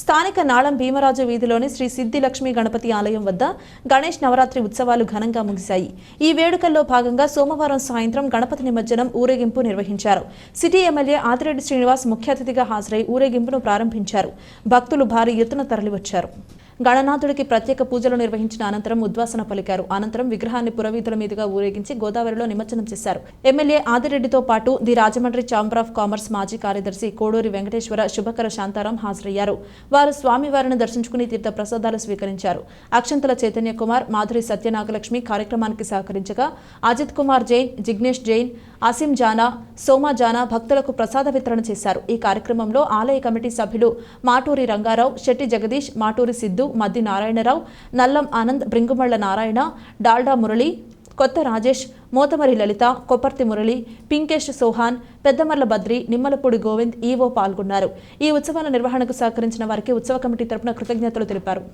స్థానిక నాళం భీమరాజు వీధిలోని శ్రీ సిద్ధి లక్ష్మీ గణపతి ఆలయం వద్ద గణేష్ నవరాత్రి ఉత్సవాలు ఘనంగా ముగిశాయి. ఈ వేడుకల్లో భాగంగా సోమవారం సాయంత్రం గణపతి నిమజ్జనం ఊరేగింపు నిర్వహించారు. సిటీ ఎమ్మెల్యే ఆదిరెడ్డి శ్రీనివాస్ ముఖ్య అతిథిగా హాజరై ఊరేగింపును ప్రారంభించారు. భక్తులు భారీ ఎత్తున తరలివచ్చారు. గణనాథుడికి ప్రత్యేక పూజలు నిర్వహించిన అనంతరం ఉద్వాసన పలికారు. అనంతరం విగ్రహాన్ని పురవీధుల మీదుగా ఊరేగించి గోదావరిలో నిమజ్జనం చేశారు. ఎమ్మెల్యే ఆదిరెడ్డితో పాటు the Rajahmundry chamber of commerce మాజీ కార్యదర్శి కోడూరి వెంకటేశ్వర శుభకర శాంతారాం హాజరయ్యారు. వారు స్వామివారిని దర్శించుకుని తీర్థ ప్రసాదాలు స్వీకరించారు. అక్షంతల చైతన్య కుమార్ మాధురి సత్యనాగలక్ష్మి కార్యక్రమానికి సహకరించగా అజిత్ కుమార్ జైన్ జిగ్నేష్ జైన్ అసిం జానా సోమా జానా భక్తులకు ప్రసాద వితరణ చేశారు. ఈ కార్యక్రమంలో ఆలయ కమిటీ సభ్యులు మాటూరి రంగారావు శెట్టి జగదీష్ మాటూరి సిద్ధు మద్ది నారాయణరావు నల్లం ఆనంద్ బ్రింగుమళ్ళ నారాయణ డాల్డా మురళి కొత్త రాజేష్ మోతమరి లలిత కొప్పర్తి మురళి పింకేష్ సోహాన్ పెద్దమర్ల బద్రి నిమ్మలపూడి గోవింద్ ఈవో పాల్గొన్నారు. ఈ ఉత్సవాల నిర్వహణకు సహకరించిన వారికి ఉత్సవ కమిటీ తరపున కృతజ్ఞతలు తెలిపారు.